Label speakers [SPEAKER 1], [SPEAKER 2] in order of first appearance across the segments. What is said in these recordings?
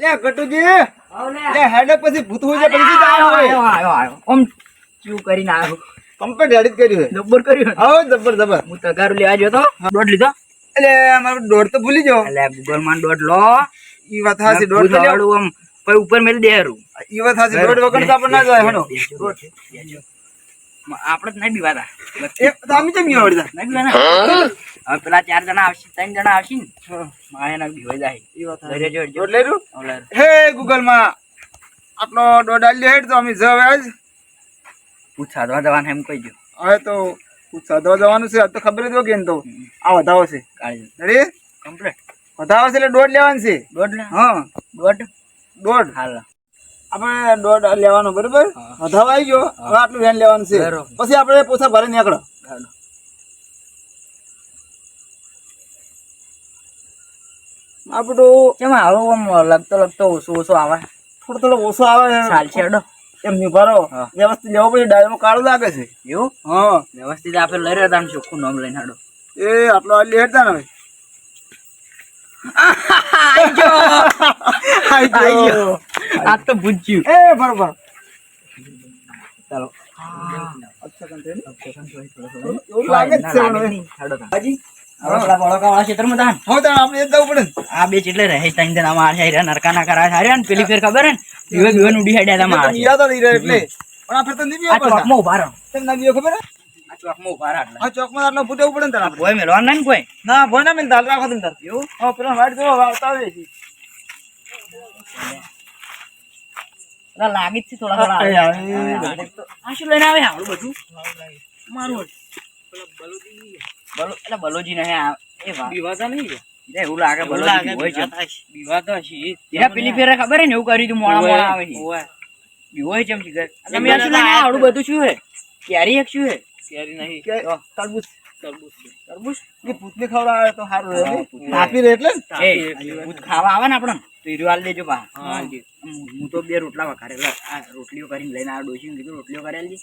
[SPEAKER 1] લે ગટુજી લે હેડે પછી ભૂત હોય પછી
[SPEAKER 2] આયો,
[SPEAKER 1] જાવ
[SPEAKER 2] આયો, આયો, આયો. ઓમ ચૂ કરીને આવ્યો
[SPEAKER 1] કમ્પ્લીટ હેડિત કર્યું
[SPEAKER 2] જબ્બર કર્યું
[SPEAKER 1] આવો જબર જબર
[SPEAKER 2] હું તગારું લેવા ગયો તો દોઢ લીધો
[SPEAKER 1] એટલે મારો દોડ તો ભૂલી જાઓ
[SPEAKER 2] એટલે ગૂગલમાં દોઢ લો
[SPEAKER 1] ઈ વાત હાસી દોડ તો લેવો.
[SPEAKER 2] આમ પછી ઉપર મેલ દેરું.
[SPEAKER 1] ઈ વાત હાસી દોડ વગર તો આપણે ના જાય હેડો.
[SPEAKER 2] આપણે નહીં બીવાતા
[SPEAKER 1] અમે કેમ બીવા વળતા
[SPEAKER 2] નહીં બીવાના હવે પેલા ચાર જણા આવશે ત્રણ જણા આવશે ને. મારે ના બીવાઈ જાય.
[SPEAKER 1] એ વાત
[SPEAKER 2] લઈ
[SPEAKER 1] રહ્યું?
[SPEAKER 2] ઓલે.
[SPEAKER 1] હે ગૂગલમાં આટલો દોડ આલી હેડ તો અમે જવે આજ.
[SPEAKER 2] પૂછા દવા જવાના એમ કહી દો
[SPEAKER 1] હવે તો પૂછા દવા જવાનું છે આ તો ખબર જ હોય કે તો. આ વધાવો છે.
[SPEAKER 2] કાળી
[SPEAKER 1] રેડી
[SPEAKER 2] કમ્પ્લીટ.
[SPEAKER 1] વધાવો છે એટલે દોડ લેવાનું છે.
[SPEAKER 2] દોઢ
[SPEAKER 1] હા.
[SPEAKER 2] દોઢ?
[SPEAKER 1] દોડ
[SPEAKER 2] હાલ.
[SPEAKER 1] આપણે દોઢ લેવાનો બરોબર. આવી ગયો. હવે આટલું વેન લેવાનું છે. પછી આપણે પોતા ભરે નીકળો. આપણું
[SPEAKER 2] કેમ આવો આમ લગતો લગતો ઓછો ઓછો આવે?
[SPEAKER 1] થોડો થોડો ઓછો આવે.
[SPEAKER 2] ચાલ છે હેડો
[SPEAKER 1] એમ નહીં ભરો વ્યવસ્થિત લેવો પડે ડાયરો કાળું લાગે છે.
[SPEAKER 2] એવું?
[SPEAKER 1] હા.
[SPEAKER 2] વ્યવસ્થિત આપણે લઈ રહ્યા હતા ચોખ્ખું નામ લઈને હાડો.
[SPEAKER 1] એ આટલો આલી હેડતા ને હવે. આઈ ગયો.
[SPEAKER 2] આ તો ભૂજ્યું.
[SPEAKER 1] એ બરોબર.
[SPEAKER 2] ચાલો.
[SPEAKER 1] એવું લાગે જ છે મને.
[SPEAKER 2] હાજી આપણા બળકાવાળા ક્ષેત્રમાં તાન
[SPEAKER 1] હવે તાણ આપણે એ જ જવું પડે ને.
[SPEAKER 2] આ બે ચેટલે રહે ત્રણ જણા માં હાર્યા નરકા ના કરા હાર્યા ને પેલી ફેર ખબર હે ને? બીવે બીવે ઉડી હાડ્યા તા
[SPEAKER 1] એટલે તો
[SPEAKER 2] માં
[SPEAKER 1] નિરાતો નહીં રહે એટલે. પણ આ ફેર તો નહીં
[SPEAKER 2] આ
[SPEAKER 1] પડતા.
[SPEAKER 2] ચોકમાં ઊભા રહો.
[SPEAKER 1] કેમ ના ખબર હે?
[SPEAKER 2] આ ઊભા રહો
[SPEAKER 1] આટલો ફૂટે.
[SPEAKER 2] કોઈ ને કોઈ?
[SPEAKER 1] ના ભોય ના મિલતા રાખો તમે તાર.
[SPEAKER 2] એવું?
[SPEAKER 1] હા પેલા વાઈટ જો આવતા આવે છે
[SPEAKER 2] લાગી જ છે થોડા થોડા
[SPEAKER 1] આવે.
[SPEAKER 2] આવે. આ શું લઈને આવે? આવડું બધું. મારું બલો એટલે બલોજી નહીં આ એ વાહ
[SPEAKER 3] નહીં
[SPEAKER 2] એવું લાગે બલોજી હોય છે.
[SPEAKER 3] બીવાતા છીએ
[SPEAKER 2] એના પેલી ફેરે ખબર હે ને એવું કર્યું તું મોડા મોડા આવે છે.
[SPEAKER 3] ઓવે.
[SPEAKER 2] બીવો છે
[SPEAKER 3] તમે
[SPEAKER 2] તમે આ શું લઈને આવડું બધું શું હે? કેરી એક શું હે?
[SPEAKER 3] કેરી નહીં.
[SPEAKER 1] તરબૂચ.
[SPEAKER 3] તરબૂચ.
[SPEAKER 2] તરબૂચ?
[SPEAKER 1] એ ભૂતને ખવડાવે તો સારું રહે
[SPEAKER 2] હા,
[SPEAKER 1] નહીં?
[SPEAKER 2] ભૂતને.
[SPEAKER 1] તાપી રહે એટલે?
[SPEAKER 2] ભૂત ખાવા આવે ને આપણને તો હીરો દેજો
[SPEAKER 3] હા, આલજે.
[SPEAKER 2] હું તો બે રોટલા વખારેલા આ રોટલીઓ કરીને લઈને આ ડોશી કીધું રોટલીઓ કરેલી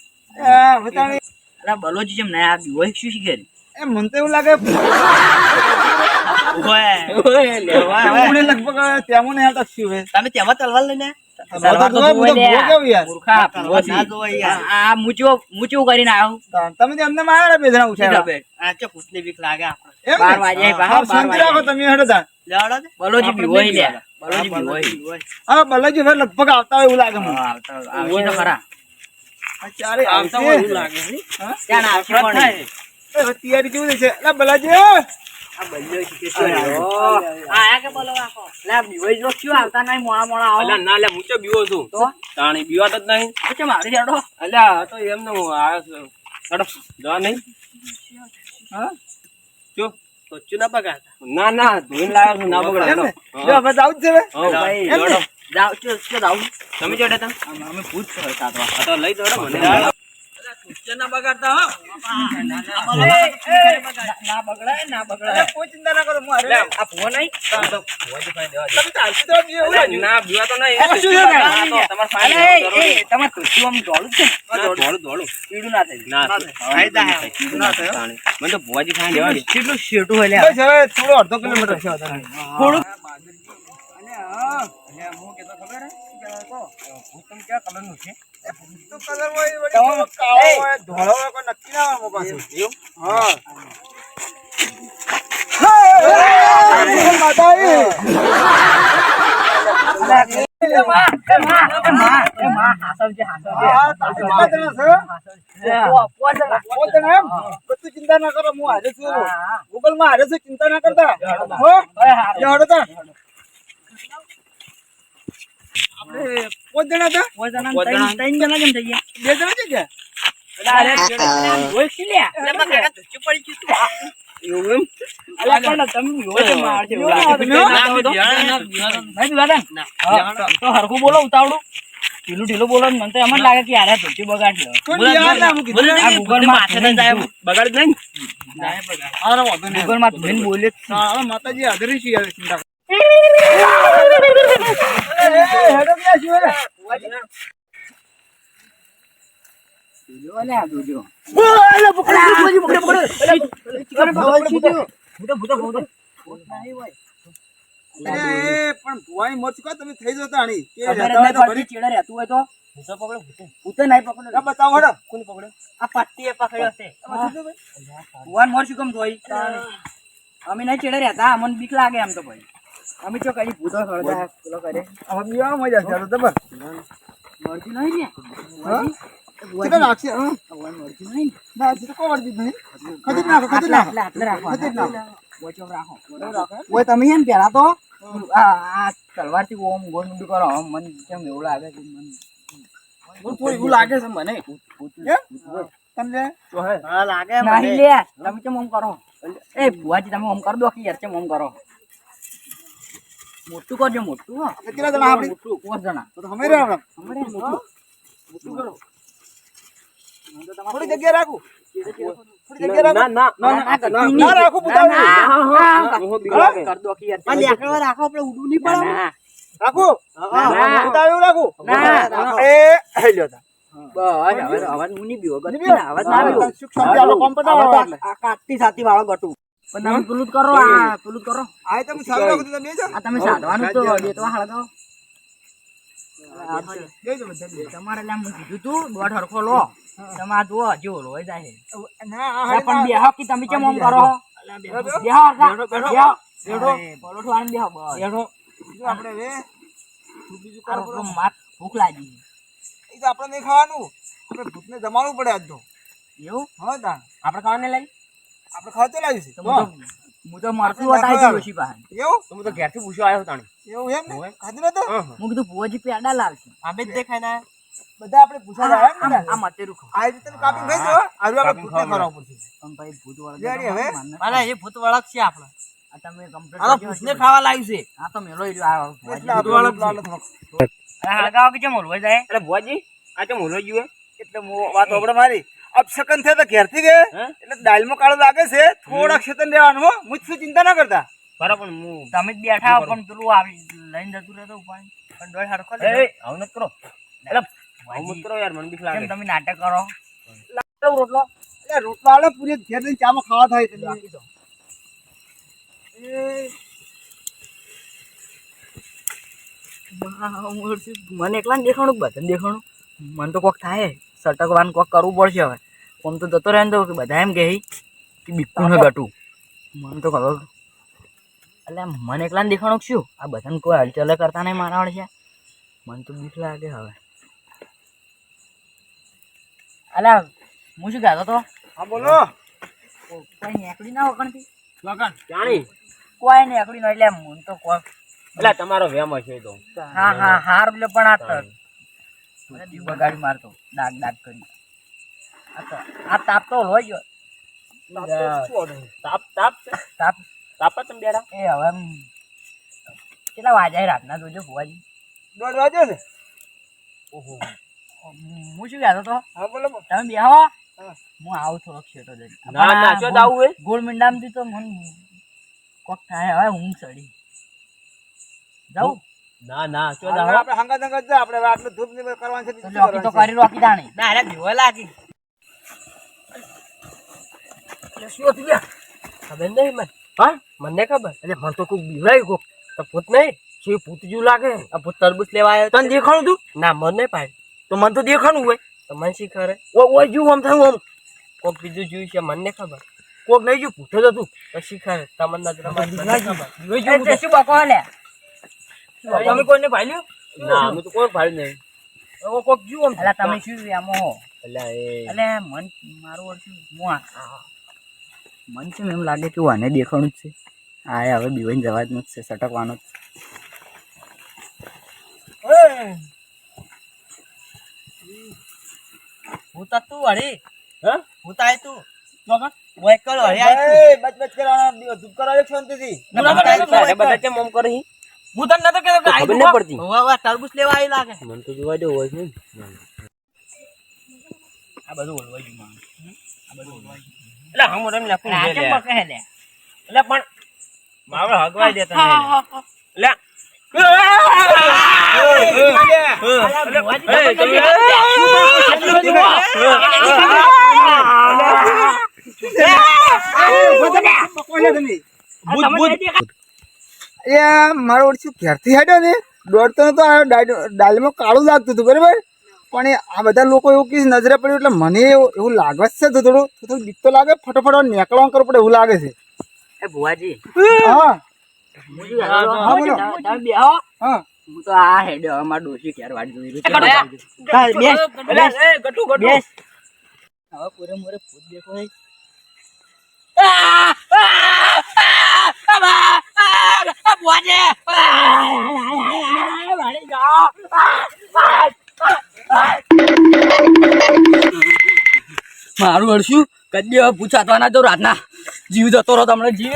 [SPEAKER 2] અલા બલોજી જેમ ના આ બીવો શું શીખે?
[SPEAKER 1] એ મને તો એવું લાગે મને લગભગ ત્યાં ને હાલતા શું
[SPEAKER 2] તમે તેમાં તલવાર લઈને આ
[SPEAKER 3] ચો બીક લાગે આપણે
[SPEAKER 1] શાંતિ રાખો તમે.
[SPEAKER 2] બલોજી લે બલોજી
[SPEAKER 3] બલોજી
[SPEAKER 1] લગભગ આવતા હોય એવું લાગે મને.
[SPEAKER 2] આવતા આવશે તો ખરા.
[SPEAKER 1] આ
[SPEAKER 3] આવતા હોય એવું લાગે
[SPEAKER 1] હા?
[SPEAKER 2] ત્યાં આવશે પણ.
[SPEAKER 3] થાય.
[SPEAKER 1] એ હવે તૈયારી કેવી છે? બલ્લાજી
[SPEAKER 3] ના લે હું ચો બીવો છું.
[SPEAKER 2] તો?
[SPEAKER 3] તાણી બીવાતો જ નહીં.
[SPEAKER 2] શું છે મારી હેડો
[SPEAKER 3] અલ્યા આ તો એમને હું આવ્યો છું હેડો જવા નહીં.
[SPEAKER 1] હા?
[SPEAKER 3] જો. કચ્ચું ના પગાડતા ના ના ધોઈને લાવ્યો છું ના બગડે.
[SPEAKER 1] હવે જાવું જ છે
[SPEAKER 3] તમે જોડે તા
[SPEAKER 2] અમે પૂછ
[SPEAKER 3] તો લઈ દોડો મને ના બગાડતા હો.
[SPEAKER 2] ના બગડાય ના બગડાય.
[SPEAKER 1] કોઈ ચિંતા ના કરો
[SPEAKER 2] આ ભૂવો નહીં.
[SPEAKER 3] ના બીવા તો નહીં.
[SPEAKER 1] છે?
[SPEAKER 3] તમારે
[SPEAKER 2] તમારે આમ દોડું છે
[SPEAKER 3] ના,
[SPEAKER 2] ના થાય.
[SPEAKER 3] ના
[SPEAKER 1] ના
[SPEAKER 3] થાય.
[SPEAKER 1] ના
[SPEAKER 3] ના. મને તો ભુવાજી ખાઈ
[SPEAKER 2] કેટલું શેટું હોય
[SPEAKER 1] થોડો અડધો કિલોમીટર છે ભૂત
[SPEAKER 2] તમે
[SPEAKER 1] તો કલર હોય એ વળી કેવો કાળો હોય, ધોળો હોય, કોઈ નક્કી ના હોય પાછું. હા. ચિંતા ના કરો હું હારે છું ગૂગલમાં હારે છું ચિંતા ના કરતા હો?
[SPEAKER 2] અરે હારું.
[SPEAKER 1] લે હળો તાણ. આપણે પાંચ જણા હતા?
[SPEAKER 2] પો જણા. ત્રણ- જણા કેમ થઈ ગયા?
[SPEAKER 1] બે જણા છે કે?
[SPEAKER 2] અરે, હોય છે. છે.
[SPEAKER 1] તમે
[SPEAKER 3] ના,
[SPEAKER 2] પીવાતા ને? હા, તો હરખું બોલો ઉતાવળું. ઢીલું ઢીલું બોલો મને તો એમ જ લાગે કે યાર ધોતી માં
[SPEAKER 3] જાય, બગાડ નહીં.
[SPEAKER 2] ગૂગલમાં ધોઈને બોલે છે.
[SPEAKER 1] માતાજી આદરી છીએ હવે. એ, એ,
[SPEAKER 2] ને
[SPEAKER 1] એ પણ ભુવાની મોત કહો તમે
[SPEAKER 2] ચેડે રહેતું હોય નહીં પકડો
[SPEAKER 1] આ બતાવો
[SPEAKER 3] આ પટ્ટીએ પકડ્યો છે
[SPEAKER 2] મોર શું કેમ જોઈ અમે નહીં ચેડે રહેતા અમને બીક લાગે એમ તો ભાઈ. અમે તો કઈ ભૂતો સળગા પેલો કરે.
[SPEAKER 1] હવે બીવા મજા છે તો જબર
[SPEAKER 2] મળતી નહીં ને.
[SPEAKER 1] હા? નાખશે હા?
[SPEAKER 2] મળતી નહીં ને.
[SPEAKER 1] તો કોઈ વળતી જ નહીં. ખતી જ નાખો. ખતી જ નાખો.
[SPEAKER 2] આટલે. રાખો.
[SPEAKER 1] ખતી જ નાખો
[SPEAKER 2] ઓય તમે એમ પેલા તો આ આ તલવારથી ઓમ ગોળ મુંડું કરો. મને કેમ એવું લાગે છે મન
[SPEAKER 1] થોડું એવું લાગે છે મને? તમને?
[SPEAKER 3] હા. લાગે
[SPEAKER 2] નહીં લે તમે કેમ ઓમ કરો? એ ભુવાજી તમે ઓમ કરો દો કે યાર કેમ ઓમ કરો? મોટું કરજો મોટું
[SPEAKER 1] કેટલા જણા આપણી
[SPEAKER 2] પાંચ જણા
[SPEAKER 1] તો અમે રહ્યા આપણે.
[SPEAKER 2] મોટું
[SPEAKER 1] મોટું કરો થોડી જગ્યા રાખું
[SPEAKER 3] કાટતી સાતી વાળો ગટુ
[SPEAKER 2] પણ તમે પેલું કરો આ પેલું કરો.
[SPEAKER 1] આ તમે ચાલુ રાખો તો તમે બેસો.
[SPEAKER 2] આ તમે સાધવાનું તો હળગાવો
[SPEAKER 1] બેસો બધા બેસો.
[SPEAKER 2] તમારે હું કીધું તું દોઢ હરખો લો. તમે આ જુઓ હજી ઓલો જાય પણ બેહો કે તમે કેમ ઓમ કરો?
[SPEAKER 1] બેહો.
[SPEAKER 2] બેહો.
[SPEAKER 1] બેહો, બેહો.
[SPEAKER 2] બેહો.
[SPEAKER 1] બેહો.
[SPEAKER 2] પરોઠું આણીને બેહો.
[SPEAKER 1] બીજું આપણે હવે બીજું કરો
[SPEAKER 2] માર ભૂખ લાગી.
[SPEAKER 1] એ તો આપણે નહીં ખાવાનું. આપણે ભૂતને જમાડવું પડે આજ તો.
[SPEAKER 2] એવું?
[SPEAKER 1] હા તાણ.
[SPEAKER 2] આપણે ખાવાને લઈ?
[SPEAKER 1] આપણે ખાવા તો લાવ્યું છે
[SPEAKER 2] હું. તો હું વાત આવી ગયું ઓછી
[SPEAKER 1] એવું?
[SPEAKER 3] તો હું તો ઘેરથી પૂછ્યો આવ્યો તાણે.
[SPEAKER 1] એવું એમ? ને ખાધું નતું?
[SPEAKER 2] હું કીધું ભુવાજી પેડા લાવશે.
[SPEAKER 3] આમે જ દેખાય ના
[SPEAKER 1] બધા આપણે પૂછવા જાય ને
[SPEAKER 2] આ મતેરું રૂખો
[SPEAKER 1] આ રીતે તમે કાપી ખાઈ જવો આવું આપણે ભૂતને કરવા પડશે.
[SPEAKER 2] પણ ભાઈ ભૂત વાળા
[SPEAKER 1] રેડી હવે?
[SPEAKER 3] અરે એ ભૂત વળક છે આપણે.
[SPEAKER 2] આ તમે કમ્પ્લીટ
[SPEAKER 3] આ
[SPEAKER 2] પૂછને
[SPEAKER 3] ખાવા લાવ્યું છે.
[SPEAKER 2] આ તો મેલો ઈડ્યો રહ્યો, આ
[SPEAKER 1] એટલે
[SPEAKER 2] ભુવાજી.
[SPEAKER 1] આપણે લાલ થોડોક.
[SPEAKER 2] આ હળગાવો કે કેમ ઓલવાઈ જાય?
[SPEAKER 3] અરે ભુવાજી આ તો મોલો જીવે
[SPEAKER 1] એટલે વાત આપણે મારી. અપશકન થાય તો ઘેરથી ગયે.
[SPEAKER 3] હે?
[SPEAKER 1] એટલે દાલમાં કાળો લાગે છે. થોડાક ક્ષેત્ર લેવાનું હો. મુજ શું ચિંતા ના કરતા.
[SPEAKER 3] બરાબર હું
[SPEAKER 2] તમે જ બેઠા હો પણ પેલું આવી લઈને જતું રહેતો ઉપાડી. પણ ડોળ હરખો
[SPEAKER 3] એ આવું ન કરો. એટલે
[SPEAKER 2] ભુવાજી,
[SPEAKER 3] યાર મને બીક લાગે.
[SPEAKER 2] તમે નાટક કરો?
[SPEAKER 1] રોટલો. એટલે રોટલો આલે પૂરી ઘેર લઈને ચામાં ખાવા થાય એટલે
[SPEAKER 2] લાગી તો. મને એકલા દેખાણું બધા બધાને દેખાણું? મને તો કોક થાય. સટકવાનું કોક કરવું પડશે હવે. આમ તો જતો રહે ને તો કે બધા એમ કહે કે બીકું ને ગટું. મને તો ખબર. એટલે મને એકલાને દેખાણું શું આ બધાને કોઈ હલચલ કરતા નહીં મારા છે મને તો બીક લાગે હવે. અલા હું શું કહેતો તો
[SPEAKER 1] હા બોલો.
[SPEAKER 2] કોઈ નેકડી ના વખણથી
[SPEAKER 3] જાણી.
[SPEAKER 2] કોઈ નેકડી ના એટલે મને તો કોઈ
[SPEAKER 3] એટલે તમારો વેમ હશે તો.
[SPEAKER 2] હા હા હાર એટલે પણ આ બગાડી મારતો. ડાક ડાક કરી. આ તાપ તો હોય જ.
[SPEAKER 3] તાપ તાપ
[SPEAKER 2] તાપ
[SPEAKER 3] તાપ. તમે બેડા
[SPEAKER 2] એ હવે કેટલા વાગ્યા છે રાતના જોજો ભુવાજી.
[SPEAKER 1] દોઢ વાગ્યો છે?
[SPEAKER 3] ઓહો.
[SPEAKER 2] હું શું કહેતો તો
[SPEAKER 1] હા બોલો.
[SPEAKER 2] તમે બેહો.
[SPEAKER 1] હા.
[SPEAKER 2] આવું થોડોક શેટો જઈ
[SPEAKER 3] ના ના જો જાવું હે
[SPEAKER 2] ગોળ મીંડામથી તો મને કોક થાય હવે ઊંઘ ચડી. જાઉં?
[SPEAKER 3] ના ના જો
[SPEAKER 1] આપણે હંગા દંગા જા આપણે આટલું ધૂપની કરવાનું છે
[SPEAKER 2] તો કરી રોકી દાણી.
[SPEAKER 3] ના અરે દીવો લાગી.
[SPEAKER 2] એટલે શું હતું ગયા
[SPEAKER 3] ખબર નહીં મને. હા? મને ખબર. એટલે મને તો કોઈ બીવડાયું કોક. તો ભૂત નહીં શું ભૂત જેવું લાગે? આ ભૂત તરબૂચ લેવા આવ્યો તને દેખાણું તું? ના મને નહીં તો મને તો દેખાણું હોય. તો મને શી ખરે? ઓ ઓ જોયું આમ થયું આમ. કોક બીજું જોયું છે મને ખબર. કોક નહીં જોયું ભૂત તો તું. તો શી ખરે? તમને
[SPEAKER 2] એ શું બકો લે
[SPEAKER 3] તમે કોઈને ભાડ્યું ના અમે તો કોઈ ભાઈ નહીં. હવે કોક જુઓ
[SPEAKER 2] એટલે તમે શું આમ હો?
[SPEAKER 3] એટલે એ.
[SPEAKER 2] એટલે મન મારું ઓળખ્યું હું આ. મન છે એમ લાગે કે હું આને દેખાણું જ છે. આ હવે બીવાઈને જવાનું જ છે સટકવાનો જ.
[SPEAKER 3] હું તો તું હરી
[SPEAKER 1] હા?
[SPEAKER 3] હું તો આય તું. ઓય હરી આય તું
[SPEAKER 1] બચ બચ કરવાના ધૂપ કરાવે શાંતિથી
[SPEAKER 3] બધા બધા બધા કેમ ઓમ કરી હું તને નતો કહેતો કે ખબર નહીં પડતી. તરબૂચ લેવા આવી લાગે. મને તો જોવા દે હોય
[SPEAKER 2] આ બધું ઓળવાઈ ગયું આ બધું ઓળવાઈ ગયું.
[SPEAKER 3] એટલે હમ રમ લે? એટલે પણ મારો હગવાઈ દે
[SPEAKER 2] તમે તો આ તમે
[SPEAKER 1] એ મારો ઓળશું ઘેરથી હેડ્યો ને દોડતો આવ્યો ડાળ- કાળું લાગતું હતું બરાબર? પણ એ આ બધા લોકો એવું કે નજરે પડ્યું એટલે મને એવું લાગે છે તો થોડું થોડું બીક તો લાગે ફટોફટ નીકળવાનું કરવું પડે એવું લાગે છે
[SPEAKER 2] એ ભુવાજી
[SPEAKER 1] હા
[SPEAKER 2] હું તો આ હેડ્યો હવે મારે ક્યારે વાટ જોઈ રહી છે.
[SPEAKER 3] કટુ.
[SPEAKER 2] હા, બેસ, બેસ,
[SPEAKER 3] એ ગટુ ગટુ
[SPEAKER 2] બેસ. હવે પૂરે મોરે ભૂત દેખો હે. મારું હળશું કદી હવે પૂછાતો ના તો રાતના જીવ જતો રહો તમને જીવ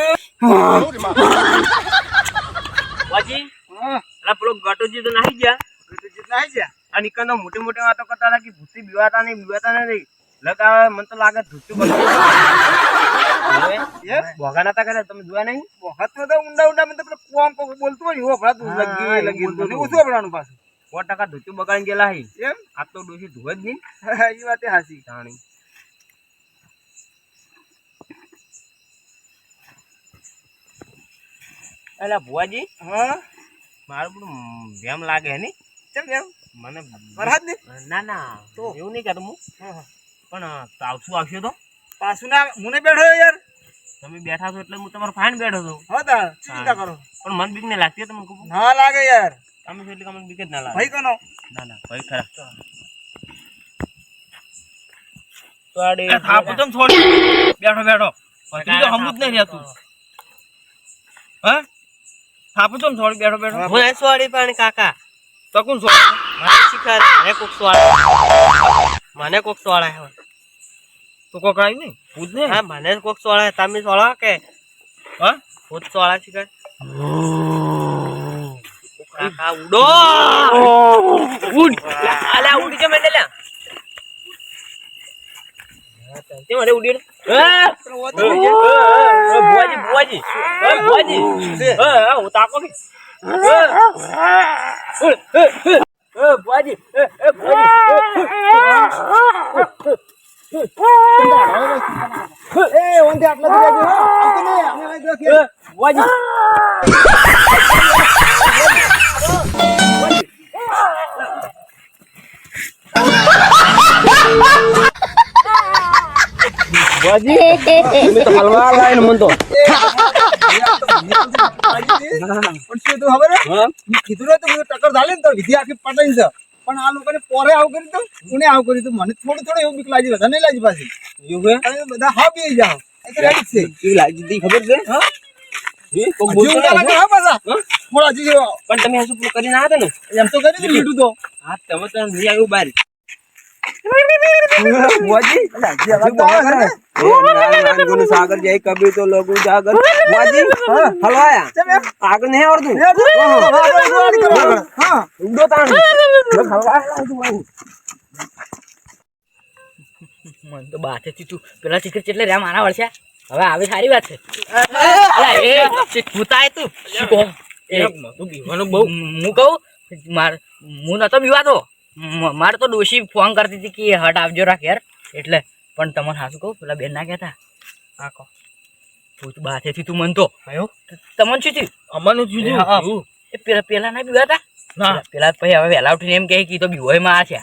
[SPEAKER 3] વાજી
[SPEAKER 1] હા
[SPEAKER 3] અલા પેલો ગટોજી તો નાહી ગયા.
[SPEAKER 1] ગટોજી નાહી ગયા?
[SPEAKER 3] અને ઈકન મોટી મોટી વાતો કરતા હતા કે ભૂતી બીવાતા નહીં બીવાતા નહીં લગાવે મને તો લાગે ધૂતું બધું? ભોગા નતા કરે તમે જોયા નહીં?
[SPEAKER 1] વખત તો ઊંડા ઊંડા મને તો પેલો કોમ કોમ બોલતું હોય એવો હભળાતું લગી લગી. ઓછું આપણાનું પાછું.
[SPEAKER 3] સો ટકા ધૂતું બગાડી ગયેલા હી.
[SPEAKER 1] એમ?
[SPEAKER 3] આ તો ડોસી ધોવે જ નહીં.
[SPEAKER 1] એ વાત હાસી
[SPEAKER 3] જાણી. એટલે ભુવાજી
[SPEAKER 1] હા?
[SPEAKER 3] મારું બધું વેમ લાગે હે નહીં?
[SPEAKER 1] ચમ વેમ
[SPEAKER 3] મને
[SPEAKER 1] ફરહાદ ને
[SPEAKER 3] ના ના તો? એવું નહીં કહેતો હું. પણ તાવસું આવશે તો?
[SPEAKER 1] પાછું ના મુને બેઠો યાર.
[SPEAKER 3] તમે બેઠા છો એટલે હું તમારો ફાઇન બેઠો છું.
[SPEAKER 1] હા તા ચિંતા કરો.
[SPEAKER 3] પણ મન બીક ને લાગતી તમને
[SPEAKER 1] ના લાગે યાર.
[SPEAKER 3] તમે છો એટલે મને બીક જ ના લાગે.
[SPEAKER 1] ભાઈ કોનો?
[SPEAKER 3] ના ના ભાઈ ખરા. થાપું તો છોડી બેઠો બેઠો. તું તો હમું જ નહીં રહેતું. હા? થાપું તો છોડી બેઠો બેઠો.
[SPEAKER 4] હું. એ સોડી પાણી કાકા?
[SPEAKER 3] તો કોણ છોડી
[SPEAKER 4] મને શીખર મને કોક સોળા મને કોક સોળા હે.
[SPEAKER 3] તો કોક આવી નહીં? પૂછ ને
[SPEAKER 4] હા મને કોક સોળા તમે સોળા કે?
[SPEAKER 3] હા?
[SPEAKER 4] ભૂત સોળા શીખર કાકા ઉડો
[SPEAKER 3] ઉડ અલ્યા ઉડી કે મેં લ્યા તે મને ઉડી બુવાજી બુવાજી બુવાજી હા તાકો કે બુવાજી
[SPEAKER 1] એ ઓનથી આટલા દૂર આવ્યો, હો. આવતો નહીં, અમે આવી ગયો કે.
[SPEAKER 3] તો હલવા લાય ને મન તો
[SPEAKER 1] પણ આ લોકોને પોરે આવું કર્યું હતું કોને આવું કર્યું હતું મને થોડું થોડું એવું બીક લાગી બધા નહીં લાગી પાછી બધા હા બી જાઓ
[SPEAKER 3] લાગી ખબર છે
[SPEAKER 1] હા?
[SPEAKER 3] પણ તમે હજુ પેલું કરીને આવ્યા હતા ને
[SPEAKER 1] એમ તો કરી લીધું તો
[SPEAKER 3] હા તમે તો નહીં આવ્યું બહાર
[SPEAKER 1] બુઆજી, અલા, હજી અવાજ તો આવે છે ને?
[SPEAKER 3] સાગર જાય કબી તો લોકો સાગર હલવાયા આગળ નહીં આવડતું. ઉડો તાણ
[SPEAKER 2] મને તો બાથેથી તું પેલા ચીકર ચેટલે રહ્યા મારા વળશે હવે આવી સારી વાત છે ભૂતાય તું શું કહું?
[SPEAKER 3] તું બીવાનું બહુ
[SPEAKER 2] હું કહું માર હું નતો બીવાતો મારે તો ડોશી ફોન કરતી હતી કે હટ આવજો રાખ યાર એટલે પણ તમને હાસું કહું પેલા બેન ના કહેતા આ કહો ભૂત બાથેથી તું મનતો
[SPEAKER 3] આયો
[SPEAKER 2] તમને શું થયું હા, હા. એ પેલા પેલા ના બીવાતા
[SPEAKER 3] ના.
[SPEAKER 2] પેલા- પછી હવે વહેલા ઉઠીને એમ કહે કે તો બીવોયમાં આ છે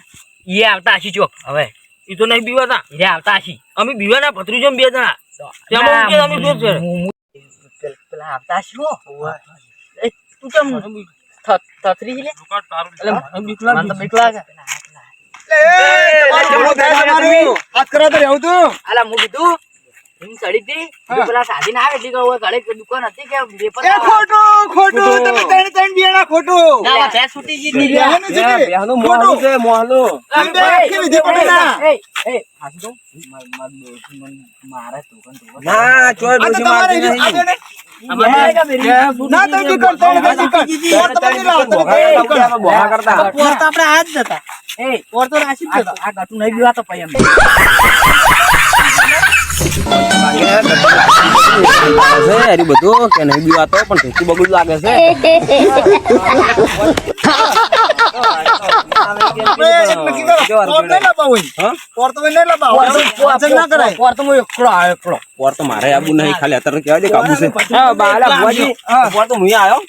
[SPEAKER 2] એ આવતા હશી ચોક હવે
[SPEAKER 3] એ તો નહીં બીવાતા
[SPEAKER 2] એ આવતા હશી
[SPEAKER 3] અમે બીવાના ભત્રીજો બે જણા
[SPEAKER 2] પેલા- આવતા એ તું કેમ થથરી છે લે?
[SPEAKER 3] એટલે મને બીક
[SPEAKER 2] મને બીક લાગે.
[SPEAKER 1] હાથ કરાવો તો રહેવું તું.
[SPEAKER 2] અલા હું કીધું હું ચડી હતી? પેલા સાધી ના આવે એટલે ઘરે દુકાન હતી કે વેપાર
[SPEAKER 1] ખોટું ખોટું. તમે ત્રણ ત્રણ બિયાણા ખોટું.
[SPEAKER 2] ના, ના, છૂટી ગઈ હતી.
[SPEAKER 1] બિયાનું છે કે?
[SPEAKER 3] બેહનું
[SPEAKER 1] ખોટું.
[SPEAKER 3] મોહલું છે મોહલું
[SPEAKER 1] તમે આખી વિધિ પડી ના.
[SPEAKER 2] એ, એ, હાચું કહું? માર- માર ડોશી મને મારે ધોકન ધોકન.
[SPEAKER 3] ના ચોય
[SPEAKER 1] આ તો
[SPEAKER 2] મેરી-
[SPEAKER 1] ના તમે દુકાન ત્રણ ત્રણ દુકાન. તમે લાવો, તમે
[SPEAKER 3] બોહા કરતા.
[SPEAKER 4] તો આપણે આ જતા
[SPEAKER 2] એ,
[SPEAKER 4] પોર તો રાશિ જ જતા
[SPEAKER 2] આ ગટુ નહીં બીવાતો પછી
[SPEAKER 3] છે એરી બધું કે નહીં બીવાતો પણ ધોતું બગડું લાગે છે. મારે આબુ નહીં ખાલી અત્યારે કેવાય દે કાબુ છે. બાલા ભુવાજી પોર તો હું આવ્યો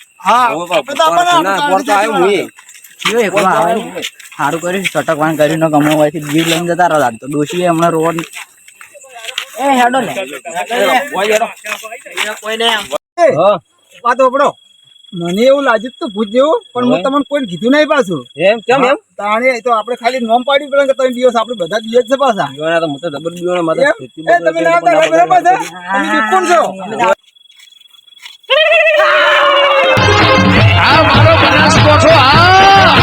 [SPEAKER 2] સારું કર્યું સટકવાન કર્યું ને ગમો હોય જીવ લઈને જતા રહ્યા તો ડોશી હમણાં રોડ એ હેડો
[SPEAKER 1] ને. કોઈ હેડો મને એવું લાગ્યું તું ભૂત જેવું પણ હું તમને કોઈ કીધું નહીં પાછું.
[SPEAKER 3] એમ કેમ એમ?
[SPEAKER 1] તાણે તો આપણે ખાલી નોમ પાડી પડે કે તમે દિવસ આપણે બધા દિવસ છે પાછા.
[SPEAKER 3] તો હું તો જબર
[SPEAKER 1] બીઓ તમે ના કરો બરાબર પાછા તમે કોણ છો? આ મારો બનાસ કોઠો આ!